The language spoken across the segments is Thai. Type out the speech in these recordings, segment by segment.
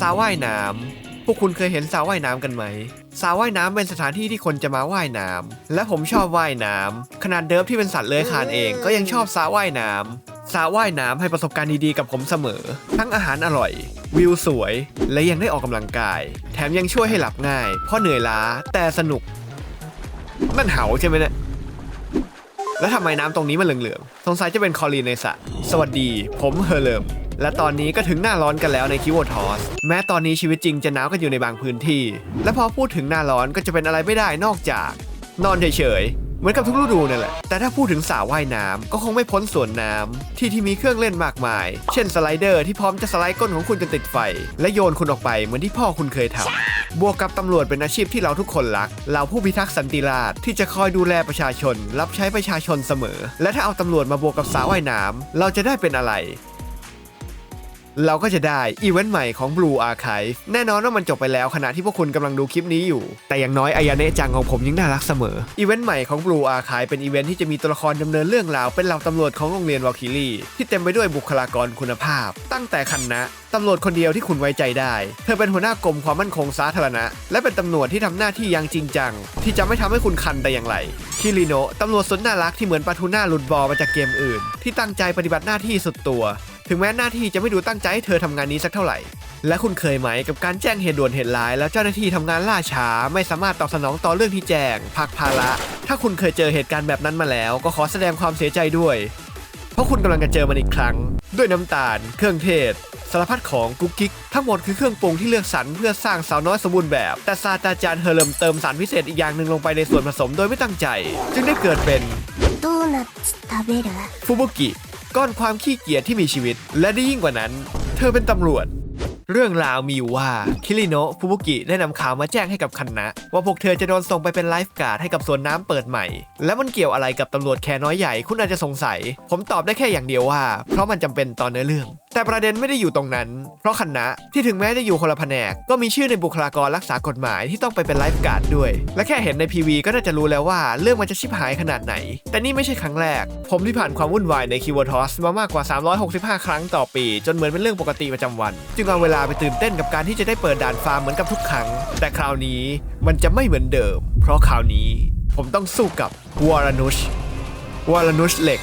สระว่ายน้ำพวกคุณเคยเห็นสระว่ายน้ำกันไหมสระว่ายน้ำเป็นสถานที่ที่คนจะมาว่ายน้ำและผมชอบว่ายน้ำขนาดเดิฟที่เป็นสัตว์เลื้อยคลานเองก็ยังชอบสระว่ายน้ำสระว่ายน้ำให้ประสบการณ์ดีๆกับผมเสมอ ทั้งอาหารอร่อย วิวสวย และยังได้ออกกำลังกาย แถมยังช่วยให้หลับง่าย เพราะเหนื่อยล้าแต่สนุกนั่นเหาใช่ไหมเนี่ยแล้วทำไมน้ำตรงนี้มันเหลืองๆ สงสัยจะเป็นคอรีนในสระ สวัสดี ผมเฮอร์เลิม และตอนนี้ก็ถึงหน้าร้อนกันแล้วในคิวโอทอสแม้ตอนนี้ชีวิตจริงจะหนาวกันอยู่ในบางพื้นที่ และพอพูดถึงหน้าร้อนก็จะเป็นอะไรไม่ได้นอกจาก นอนเฉยๆเหมือนกับทุกฤดูนั่นแหละ แต่ถ้าพูดถึงสระว่ายน้ำก็คงไม่พ้นสวนน้ำที่ที่มีเครื่องเล่นมากมาย เช่นสไลเดอร์ที่พร้อมจะสไลด์ก้นของคุณจนติดไฟ และโยนคุณออกไปเหมือนที่พ่อคุณเคยทำบวกกับตำรวจเป็นอาชีพที่เราทุกคนรัก เราผู้พิทักษ์สันติราษฎร์ที่จะคอยดูแลประชาชน รับใช้ประชาชนเสมอ และถ้าเอาตำรวจมาบวกกับสาวว่ายน้ำเราจะได้เป็นอะไร เราก็จะได้อีเวนต์ใหม่ของ Blue Archive แน่นอนว่ามันจบไปแล้วขณะที่พวกคุณกำลังดูคลิปนี้อยู่ แต่อย่างน้อยอายาเนะจังของผมยังน่ารักเสมออีเวนต์ใหม่ของ Blue Archive เป็นอีเวนต์ที่จะมีตัวละครดำเนินเรื่องราวเป็นเหล่าตำรวจของโรงเรียนวอลคิรี่ที่เต็มไปด้วยบุคลากรคุณภาพ ตั้งแต่คันนะตำรวจคนเดียวที่คุณไว้ใจได้ เธอเป็นหัวหน้ากรมความมั่นคงสาธารณะ และเป็นตำรวจที่ทำหน้าที่อย่างจริงจัง ที่จะไม่ทำให้คุณคันแต่อย่างไรคิริโนะตำรวจสนน่ารักที่เหมือนปาทูน่าหลุดบอมาจากเกมอื่น ที่ตั้งใจปฏิบัติหน้าที่สุดตัว ถึงแม้หน้าที่จะไม่ดูตั้งใจให้เธอทำงานนี้สักเท่าไหร่ และคุณเคยไหมกับการแจ้งเหตุด่วนเหตุร้าย แล้วเจ้าหน้าที่ทำงานล่าช้า ไม่สามารถตอบสนองต่อเรื่องที่แจ้งพักภาระ ถ้าคุณเคยเจอเหตุการณ์แบบนั้นมาแล้ว ก็ขอแสดงความเสียใจด้วย เพราะคุณกำลังจะเจอมันอีกครั้ง ด้วยน้ำตาล เครื่องเทศสารพัดของกุ๊กกิ๊กทั้งหมดคือเครื่องปรุงที่เลือกสรรเพื่อสร้างสาวน้อยสมบูรณ์แบบ แต่ซาตาจารย์เฮอร์เลมเติมสารพิเศษอีกอย่างหนึ่งลงไปในส่วนผสมโดยไม่ตั้งใจ จึงได้เกิดเป็นฟูบุกิ ก้อนความขี้เกียจที่มีชีวิต และได้ยิ่งกว่านั้น เธอเป็นตำรวจ เรื่องราวมีอยู่ว่าคิริโนะฟูบุกิได้นำข่าวมาแจ้งให้กับคันนะว่าพวกเธอจะโดนส่งไปเป็นไลฟ์การ์ดให้กับสวนน้ำเปิดใหม่ และมันเกี่ยวอะไรกับตำรวจแค่น้อยใหญ่คุณอาจจะสงสัย ผมตอบได้แค่อย่างเดียวว่า เพราะมันจำเป็นตอนเนื้อเรื่อง แต่ประเด็นไม่ได้อยู่ตรงนั้น เพราะคันนะที่ถึงแม้จะอยู่คนละแผนก ก็มีชื่อในบุคลากรรักษากฎหมายที่ต้องไปเป็นไลฟ์การ์ดด้วย และแค่เห็นในพีวีก็น่าจะรู้แล้วว่าเรื่องมันจะชิบหายขนาดไหน แต่นี่ไม่ใช่ครั้งแรก ผมที่ผ่านความวุ่นวายในคีวอทอสมามากกว่า 365 ครั้งต่อปี จนเหมือนเป็นเรื่องปกติประจำวัน จึงเอาเวลาไปตื่นเต้นกับการที่จะได้เปิดด่านฟาร์มเหมือนกับทุกครั้ง แต่คราวนี้มันจะไม่เหมือนเดิม เพราะคราวนี้ผมต้องสู้กับวอรานุชวอรานุชเหล็ก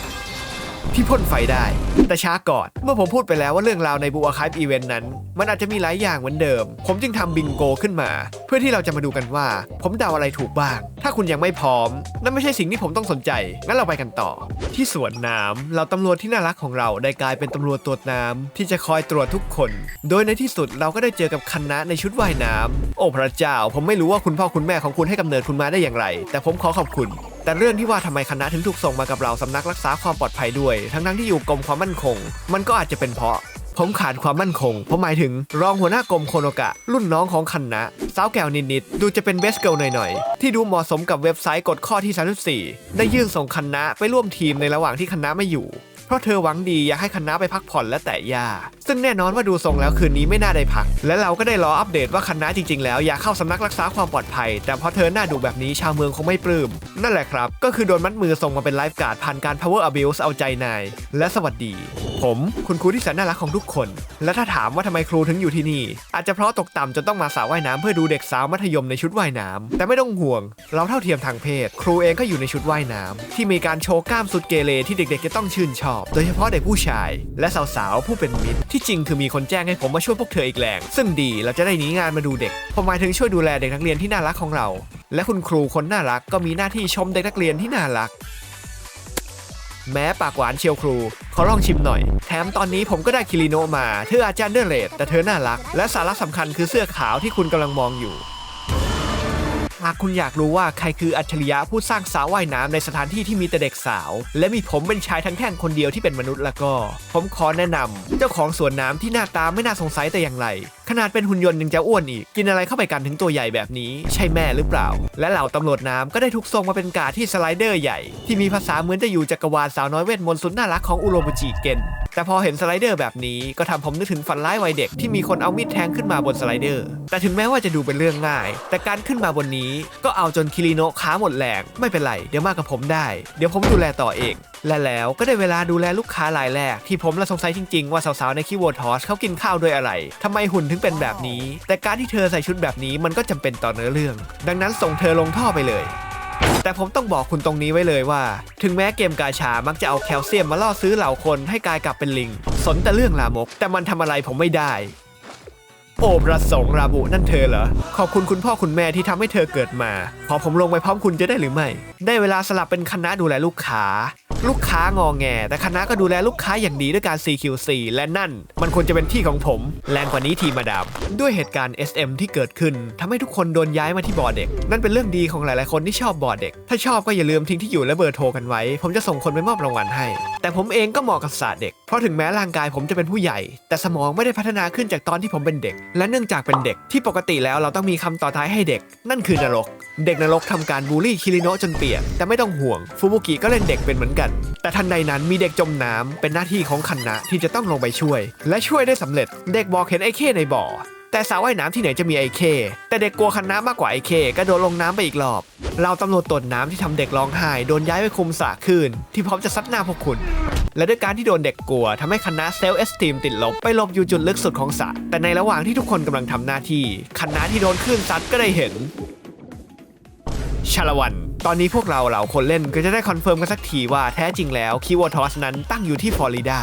ที่พ่นไฟได้แต่ช้าก่อน เมื่อผมพูดไปแล้วว่าเรื่องราวในบูอาคายอีเวนต์นั้น มันอาจจะมีหลายอย่างเหมือนเดิม ผมจึงทำบิงโกขึ้นมา เพื่อที่เราจะมาดูกันว่า ผมเดาอะไรถูกบ้าง ถ้าคุณยังไม่พร้อม นั่นไม่ใช่สิ่งที่ผมต้องสนใจ งั้นเราไปกันต่อ ที่สวนน้ำเราตำรวจที่น่ารักของเราได้กลายเป็นตำรวจตรวจน้ำที่จะคอยตรวจทุกคน โดยในที่สุดเราก็ได้เจอกับคณะในชุดว่ายน้ำโอ้พระเจ้า ผมไม่รู้ว่าคุณพ่อคุณแม่ของคุณให้กำเนิดคุณมาได้อย่างไร แต่ผมขอขอบคุณ แต่เรื่องที่ว่าทำไมคณะถึงถูกส่งมากับเราสำนักรักษาความปลอดภัยด้วย ทั้งๆที่อยู่กรมความมั่นคง มันก็อาจจะเป็นเพราะ ผมขาดความมั่นคง ผมหมายถึงรองหัวหน้ากรมโคโนกะ รุ่นน้องของคันนะสาวแก้วนิดๆดูจะเป็นเบสเกิลหน่อยๆ ที่ดูเหมาะสมกับเว็บไซต์กฎข้อที่ 34 ได้ยื่นส่งคันนะไปร่วมทีมในระหว่างที่คันนะไม่อยู่ ราะเธอหวังดีอยากให้คณะไปพักผ่อนและแต่ยา ซึ่งแน่นอนว่าดูทรงแล้วคืนนี้ไม่น่าได้พัก และเราก็ได้รออัปเดตว่าคณะจริงๆ แล้วอยากเข้าสำนักรักษาความปลอดภัย แต่พอเธอหน้าดูแบบนี้ชาวเมืองคงไม่ปลื้ม นั่นแหละครับ ก็คือโดนมัดมือส่งมาเป็นไลฟ์การ์ดผ่านการ power abuse เอาใจนาย และสวัสดี ผม คุณครูที่แสนน่ารักของทุกคน และถ้าถามว่าทำไมครูถึงอยู่ที่นี่ อาจจะเพราะตกต่ำจนต้องมาสาวว่ายน้ำเพื่อดูเด็กสาวมัธยมในชุดว่ายน้ำแต่ไม่ต้องห่วง เราเท่าเทียมทางเพศ ครูเองก็อยู่ในชุดว่ายน้ำที่มีการโชว์กล้ามสุดเกเรที่เด็กๆจะต้องชื่นชอบ โดยเฉพาะเด็กผู้ชาย และสาวๆผู้เป็นมิตร ที่จริงคือมีคนแจ้งให้ผมมาช่วยพวกเธออีกแรงซึ่งดีเราจะได้หนีงานมาดูเด็กผมหมายถึงช่วยดูแลเด็กนักเรียนที่น่ารักของเรา และคุณครูคนน่ารักก็มีหน้าที่ชมเด็กนักเรียนที่น่ารัก แม้ปากหวานเชียวครู ขอลองชิมหน่อย แถมตอนนี้ผมก็ได้คิริโนมา เธออาจารย์เดอร์เลดแต่เธอน่ารัก และสาระสำคัญคือเสื้อขาวที่คุณกำลังมองอยู่ หากคุณอยากรู้ว่าใครคืออัจฉริยะผู้สร้างสาวว่ายน้ำในสถานที่ที่มีแต่เด็กสาว และมีผมเป็นชายทั้งแท่งคนเดียวที่เป็นมนุษย์แล้วก็ ผมขอแนะนำเจ้าของสวนน้ำที่หน้าตาไม่น่าสงสัยแต่อย่างไร ขนาดเป็นหุ่นยนต์ยังจะอ้วนอีก กินอะไรเข้าไปกันถึงตัวใหญ่แบบนี้ ใช่แม่หรือเปล่า และเหล่าตำรวจน้ำก็ได้ถูกส่งมาเป็นกาที่สไลเดอร์ใหญ่ ที่มีภาษาเหมือนจะอยู่จักรวาลสาวน้อยเวทมนต์สุดน่ารักของอุโรบุจิเกน แต่พอเห็นสไลเดอร์แบบนี้ก็ทำผมนึกถึงฝันร้ายวัยเด็กที่มีคนเอามีดแทงขึ้นมาบนสไลเดอร์ แต่ถึงแม้ว่าจะดูเป็นเรื่องง่าย แต่การขึ้นมาบนนี้ก็เอาจนคิริโนะขาหมดแรงไม่เป็นไรเดี๋ยวมากับผมได้ เดี๋ยวผมดูแลต่อเองและแล้วก็ได้เวลาดูแลลูกค้ารายแรก ที่ผมละสงสัยจริง ๆ ว่าสาวๆในคิวโวทอสเขากินข้าวด้วยอะไรทำไมหุ่นถึงเป็นแบบนี้ แต่การที่เธอใส่ชุดแบบนี้มันก็จำเป็นต่อเนื้อเรื่อง ดังนั้นส่งเธอลงท่อไปเลย แต่ผมต้องบอกคุณตรงนี้ไว้เลยว่า ถึงแม้เกมกาชามักจะเอาแคลเซียมมาล่อซื้อเหล่าคนให้กลายกลับเป็นลิง สนแต่เรื่องลามก แต่มันทำอะไรผมไม่ได้ โอประสงค์ราบุนั่นเธอเหรอ ขอบคุณคุณพ่อคุณแม่ที่ทำให้เธอเกิดมาพอผมลงไปพร้อมคุณจะได้หรือไม่ ได้เวลาสลับเป็นคณะดูแลลูกค้า ลูกค้างอแง แต่คณะก็ดูแลลูกค้าอย่างดีด้วยการ CQC และนั่น มันควรจะเป็นที่ของผม แรงกว่านี้ทีมาดาม ด้วยเหตุการณ์ SM ที่เกิดขึ้นทำให้ทุกคนโดนย้ายมาที่บอร์เด็ก นั่นเป็นเรื่องดีของหลาย ๆ คนที่ชอบบอร์เด็ก ถ้าชอบก็อย่าลืมทิ้งที่อยู่และเบอร์โทรกันไว้ ผมจะส่งคนไปมอบรางวัลให้ แต่ผมเองก็เหมาะกับศาสตร์เด็ก เพราะถึงแม้ร่างกายผมจะเป็นผู้ใหญ่ แต่สมองไม่ได้พัฒนาขึ้นจากตอนที่ผมเป็นเด็ก และเนื่องจากเป็นเด็กที่ปกติแล้วเราต้องมีคำต่อท้ายให้เด็ก นั่นคือนรกเด็กนรกทำการบูลลี่คิริโนะจนเปียก แต่ไม่ต้องห่วง ฟูบุกิก็เล่นเด็กเป็นเหมือนกัน แต่ทันใดนั้นมีเด็กจมน้ำเป็นหน้าที่ของคันนะที่จะต้องลงไปช่วย และช่วยได้สำเร็จ เด็กบอกเห็นไอ้เข้ในบ่อ แต่สาวว่ายน้ำที่ไหนจะมีไอ้เค แต่เด็กกลัวคันน้ำมากกว่าไอ้เคก็โดนลงน้ำไปอีกรอบ เราตำรวจตรวจน้ำที่ทำเด็กร้องไห้โดนย้ายไปคุมสระคืน ที่พร้อมจะซัดหน้าพวกคุณและด้วยการที่โดนเด็กกลัวทำให้คณะเซลล์เอสตีมติดลบ ไปลบอยู่จุดลึกสุดของสระแต่ในระหว่างที่ทุกคนกำลังทำหน้าที่คณะที่โดนคลื่นซัดก็ได้เห็น ชาละวัน ตอนนี้พวกเราเหล่าคนเล่นก็จะได้คอนเฟิร์มกันสักทีว่าแท้จริงแล้วคิวอทอสนั้นตั้งอยู่ที่ฟลอริดา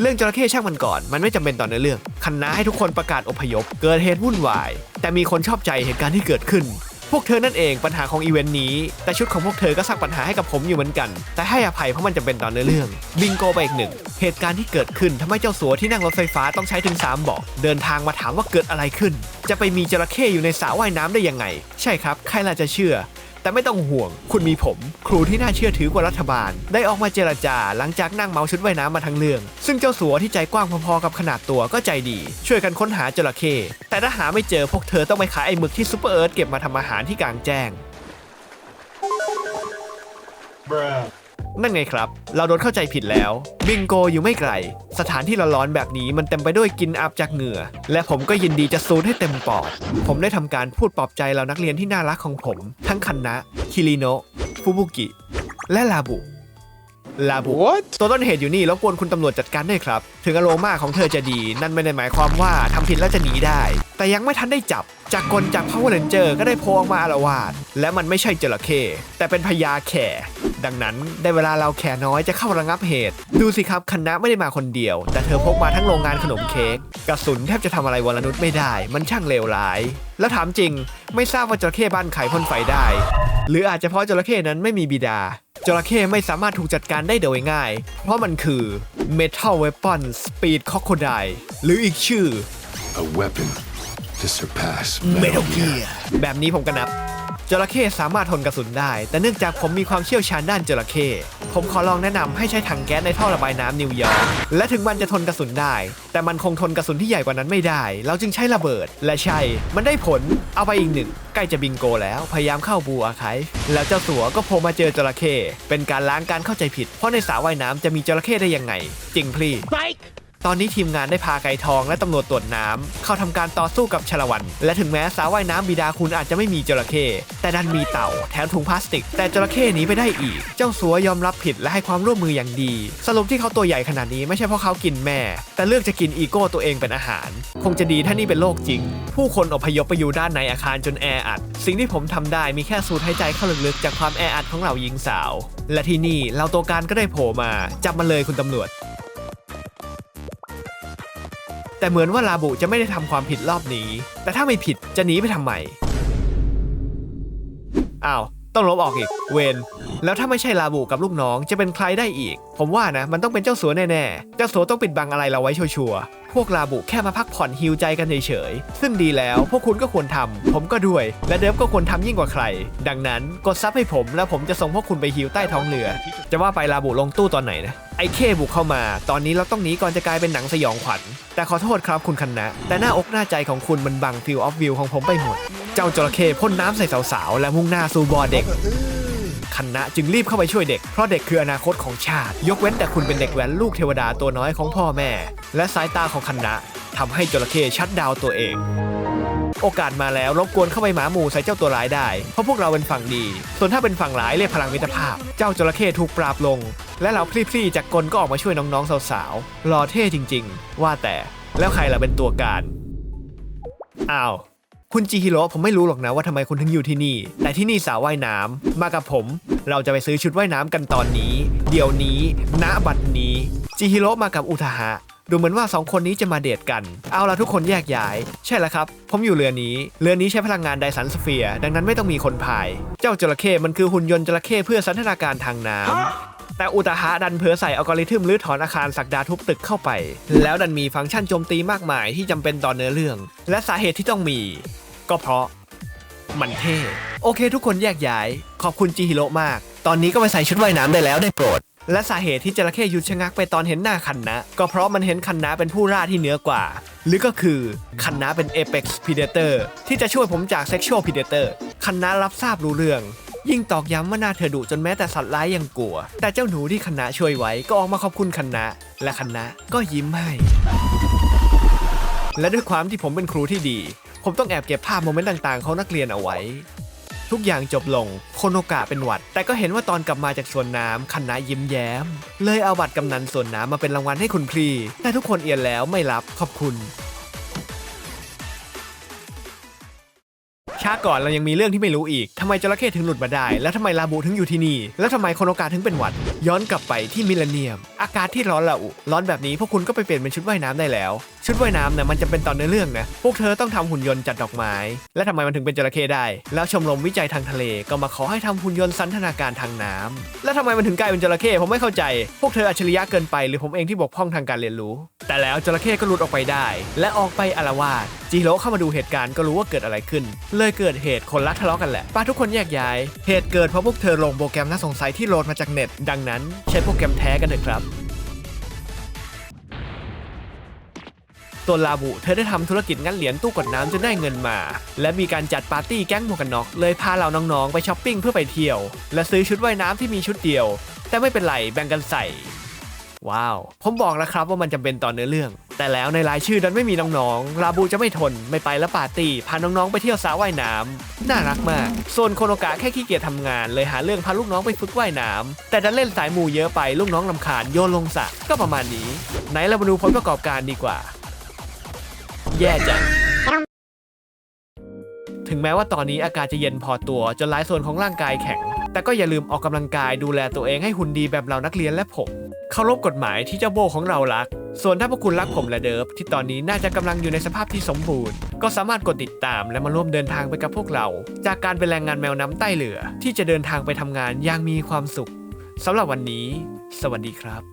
เรื่องจระเข้ช่างมันก่อน มันไม่จำเป็นต่อในอเรื่องคณะให้ทุกคนประกาศอพยพ เกิดเหตุวุ่นวาย แต่มีคนชอบใจเหตุการณ์ที่เกิดขึ้น พวกเธอนั่นเองปัญหาของอีเวนต์นี้ แต่ชุดของพวกเธอก็สร้างปัญหาให้กับผมอยู่เหมือนกัน แต่ให้อภัยเพราะมันจำเป็นต่อในอเรื่อง บิงโกไปอีกหนึ่ง เหตุการณ์ที่เกิดขึ้นทำให้เจ้าสัวที่นั่งรถไฟฟ้าต้องใช้ถึง3เบาะเดินทางมาถามว่าเกิดอะไรขึ้น จะไปมีจระเข้อยู่ในสระว่ายน้ำได้ยังไง ใช่ครับ ใครล่ะจะเชื่อ แต่ไม่ต้องห่วง คุณมีผม ครูที่น่าเชื่อถือกว่ารัฐบาล ได้ออกมาเจรจาหลังจากนั่งเมาชุดว่ายน้ำมาทั้งเรื่อง ซึ่งเจ้าสัวที่ใจกว้างพอๆกับขนาดตัวก็ใจดี ช่วยกันค้นหาจระเข้แต่ถ้าหาไม่เจอพวกเธอต้องไปขายไอ้หมึกที่ซูเปอร์เอิร์ธเก็บมาทำอาหารที่กลางแจ้ง นั่นไงครับ เราโดนเข้าใจผิดแล้ว บิงโกอยู่ไม่ไกล สถานที่ร้อนๆแบบนี้มันเต็มไปด้วยกลินอับจากเหงื่อ และผมก็ยินดีจะซูดให้เต็มปอด ผมได้ทำการพูดปลอบใจเหล่านักเรียนที่น่ารักของผม ทั้งคันนะ คิริโนะ ฟูบุกิ และลาบุ ลาบุตัวต้นเหตุอยู่นี่รบกวนคุณตำรวจจัดการด้วยครับ ถึงอารมณ์ของเธอจะดี นั่นไม่ได้หมายความว่าทำผิดแล้วจะหนีได้ แต่ยังไม่ทันได้จับ จากกลจาก Power Ranger ก็ได้โพออกมาอาละวาดและมันไม่ใช่จระเข้แต่เป็นพญาแข่ ดังนั้นได้เวลาเราแข่น้อยจะเข้าระงับเหตุ ดูสิครับคณะไม่ได้มาคนเดียว แต่เธอพกมาทั้งโรงงานขนมเค้กกระสุนแทบจะทำอะไรวรนุชไม่ได้ มันช่างเลวร้าย แล้วถามจริง ไม่ทราบว่าจระเข้บ้านใครพ่นไฟได้ หรืออาจจะเพราะจระเข้นั้นไม่มีบิดา จระเข้ไม่สามารถถูกจัดการได้โดยง่าย เพราะมันคือ Metal Weapon Speed Crocodile หรืออีกชื่อ A weapon to surpass Metal Gear แบบนี้ผมก็นับ จระเข้สามารถทนกระสุนได้ แต่เนื่องจากผมมีความเชี่ยวชาญด้านจระเข้ผมขอลองแนะนำให้ใช้ถังแก๊สในท่อระบายน้ำนิวยอร์กและถึงมันจะทนกระสุนได้ แต่มันคงทนกระสุนที่ใหญ่กว่านั้นไม่ได้ เราจึงใช้ระเบิด และใช่ มันได้ผล เอาไปอีกหนึ่งใกล้จะบิงโกแล้ว พยายามเข้าบูอาไคแล้วเจ้าสัวก็โผล่มาเจอจระเข้เป็นการล้างการเข้าใจผิด เพราะในสระว่ายน้ำจะมีจระเข้ได้ยังไง จริงพลี ตอนนี้ทีมงานได้พาไก่ทองและตำรวจตรวจน้ำเข้าทำการต่อสู้กับชลวัน และถึงแม้สาวว่ายน้ำบิดาคุณอาจจะไม่มีจระเข้แต่ดันมีเต่าแถมถุงพลาสติก แต่จระเข้หนี้ไปได้อีก เจ้าสัวยอมรับผิดและให้ความร่วมมืออย่างดี สรุปที่เขาตัวใหญ่ขนาดนี้ไม่ใช่เพราะเขากินแม่ แต่เลือกจะกินอีโก้ตัวเองเป็นอาหาร คงจะดีถ้านี่เป็นโลกจริง ผู้คนอพยพไปอยู่ด้านในอาคารจนแออัด สิ่งที่ผมทำได้มีแค่สูดหายใจเข้าลึกๆจากความแออัดของเหล่าหญิงสาว และที่นี่เราตัวการก็ได้โผล่มาจับมันเลยคุณตำรวจ แต่เหมือนว่าลาบุจะไม่ได้ทำความผิดรอบนี้ แต่ถ้าไม่ผิดจะหนีไปทำไมอ้าวต้องลบออกอีก เวนแล้วถ้าไม่ใช่ลาบุกับลูกน้องจะเป็นใครได้อีกผมว่านะ มันต้องเป็นเจ้าสัวแน่ๆ เจ้าสัวต้องปิดบังอะไรเราไว้ชัวร์ๆพวกลาบุแค่มาพักผ่อนฮิวใจกันเฉยๆ ซึ่งดีแล้วพวกคุณก็ควรทำผมก็ด้วย และเดิฟก็ควรทำยิ่งกว่าใคร ดังนั้นกดซับให้ผม แล้วผมจะส่งพวกคุณไปฮิวใต้ท้องเรือ จะว่าไปลาบุลงตู้ตอนไหนนะ ไอ้เคบุกเข้ามา ตอนนี้เราต้องหนีก่อนจะกลายเป็นหนังสยองขวัญ แต่ขอโทษครับคุณคันนะแต่หน้าอกหน้าใจของคุณมันบังฟิลออฟวิวของผมไปหมด เจ้าจระเข้พ่นน้ำใส่สาวๆ และมุ่งหน้าสู่บอเด็ก คันนะจึงรีบเข้าไปช่วยเด็ก เพราะเด็กคืออนาคตของชาติ ยกเว้นแต่คุณเป็นเด็กแว้นลูกเทวดาตัวน้อยของพ่อแม่ และสายตาของคันนะทำให้จระเข้ชัดดาวตัวเอง โอกาสมาแล้วรบกวนเข้าไปหมาหมู่ใส่เจ้าตัวร้ายได้ เพราะพวกเราเป็นฝั่งดี ส่วนถ้าเป็นฝั่งร้ายเรียกพลังมิตรภาพ เจ้าจระเข้ถูกปราบลง และเราพลี่ๆจากกลก็ออกมาช่วยน้องๆสาวๆรอเท่จริง ๆ ว่าแต่แล้วใครล่ะเป็นตัวการอ้าว คุณจิฮิโร่ผมไม่รู้หรอกนะว่าทำไมคุณถึงอยู่ที่นี่ แต่ที่นี่สาวว่ายน้ำมากับผม เราจะไปซื้อชุดว่ายน้ำกันตอนนี้ เดี๋ยวนี้ ณบัดนี้จิฮิโร่มากับอุทาหะดูเหมือนว่าสองคนนี้จะมาเดทกัน เอาละทุกคนแยกย้าย ใช่แล้วครับ ผมอยู่เรือนี้ เรือนี้ใช้พลังงานไดสันสเฟียร์ดังนั้นไม่ต้องมีคนพาย เจ้าจระเข้มันคือหุ่นยนต์จระเข้เพื่อสันทนาการทางน้ำ แต่อุตหะดันเผอใส่อัลกอริทึมรื้อถอนอาคารสักดาทุบตึกเข้าไป แล้วดันมีฟังก์ชันโจมตีมากมายที่จำเป็นต่อเนื้อเรื่อง และสาเหตุที่ต้องมี ก็เพราะมันเท่โอเค ทุกคนแยกย้าย ขอบคุณจิฮิโร่มาก ตอนนี้ก็ไปใส่ชุดว่ายน้ำได้แล้วได้โปรด และสาเหตุที่จระเข้หยุดชะงักไปตอนเห็นหน้าคันนะ ก็เพราะมันเห็นคันนะเป็นผู้ล่าที่เหนือกว่า หรือก็คือคันนะเป็น Apex Predator ที่จะช่วยผมจาก Sexual Predator คันนะรับทราบรู้เรื่อง ยิ่งตอกย้ำว่าหน้าเธอดุจนแม้แต่สัตว์ร้ายยังกลัว แต่เจ้าหนูที่คันนะช่วยไว้ก็ออกมาขอบคุณคันนะและคันนะก็ยิ้มให้ และด้วยความที่ผมเป็นครูที่ดี ผมต้องแอบเก็บภาพโมเมนต์ต่างๆของนักเรียนเอาไว้ ทุกอย่างจบลงโคโนกะเป็นหวัด แต่ก็เห็นว่าตอนกลับมาจากสวนน้ำคันนายิ้มแย้ม เลยเอาบัตรกำนันสวนน้ำมาเป็นรางวัลให้คุณพรีแต่ทุกคนเอียนแล้วไม่รับขอบคุณาก่อนเรายังมีเรื่องที่ไม่รู้อีกทำไมจระเข้ถึงหลุดมาได้ แล้วทำไมลาบูถึงอยู่ที่นี่ แล้วทำไมโคโนกาถึงเป็นหวัด ย้อนกลับไปที่มิลเลนเนียม อากาศที่ร้อนระอุ ร้อนแบบนี้พวกคุณก็ไปเปลี่ยนเป็นชุดว่ายน้ำได้แล้ว ชุดว่ายน้ำเนี่ยมันจะเป็นตอนในอเรื่องนะ พวกเธอต้องทำหุ่นยนต์จัดดอกไม้ และทำไมมันถึงเป็นจระเข้ได้ แล้วชมรมวิจัยทางทะเลก็มาขอให้ทำหุ่นยนต์สันทนาการทางน้ำแล้วทำไมมันถึงกลายเป็นจระเข้ผมไม่เข้าใจ พวกเธออัจฉริยะเกินไปหรือผมเองที่บกพร่องทางการเรียนรู้ แต่แล้วจระเข้ก็หลุดออกไปได้ และออกไปอาละวาดจิโร่เข้ามาดูเหตุการณ์ก็รู้ว่าเกิดอะไรขึ้น เลยเกิดเหตุคนรักทะเลาะกันแหละป้าทุกคนแยกย้าย เหตุเกิดเพราะพวกเธอลงโปรแกรมน่าสงสัยที่โหลดมาจากเน็ต ดังนั้นใช้โปรแกรมแท้กันเถอะครับตัวลาบุเธอได้ทำธุรกิจงั้นเหรียญตู้กดน้ำจนได้เงินมา และมีการจัดปาร์ตี้แก๊งหมวกกันน็อกเลยพาเราน้องๆ ไปช้อปปิ้งเพื่อไปเที่ยว และซื้อชุดว่ายน้ำที่มีชุดเดียว แต่ไม่เป็นไรแบ่งกันใส่ ว้าว ผมบอกแล้วครับว่ามันจำเป็นต่อเนื้อเรื่อง แต่แล้วในรายชื่อดันไม่มีน้องๆลาบูจะไม่ทน ไม่ไปแล้วปาร์ตี้ พาน้องๆ ไปเที่ยวสระว่ายน้ำน่ารักมาก ส่วนโคโนกะแค่ขี้เกียจทำงาน เลยหาเรื่องพาลูกน้องไปฝึกว่ายน้ำแต่ดันเล่นสายมูเยอะไป ลูกน้องลำคาญโยนลงสระ ก็ประมาณนี้ ไหนเรามาดูผลประกอบการดีกว่า แย่จังถึงแม้ว่าตอนนี้อากาศจะเย็นพอตัวจนหลายส่วนของร่างกายแข็ง แต่ก็อย่าลืมออกกำลังกายดูแลตัวเองให้หุ่นดีแบบเรานักเรียนและผมเคารพกฎหมายที่เจ้าโบของเรารัก ส่วนถ้าพวกคุณรักผมและเดิฟที่ตอนนี้น่าจะกำลังอยู่ในสภาพที่สมบูรณ์ ก็สามารถกดติดตามและมาร่วมเดินทางไปกับพวกเรา จากการเป็นแรงงานแมวน้ำใต้เรือ ที่จะเดินทางไปทำงานอย่างมีความสุขสำหรับวันนี้ สวัสดีครับ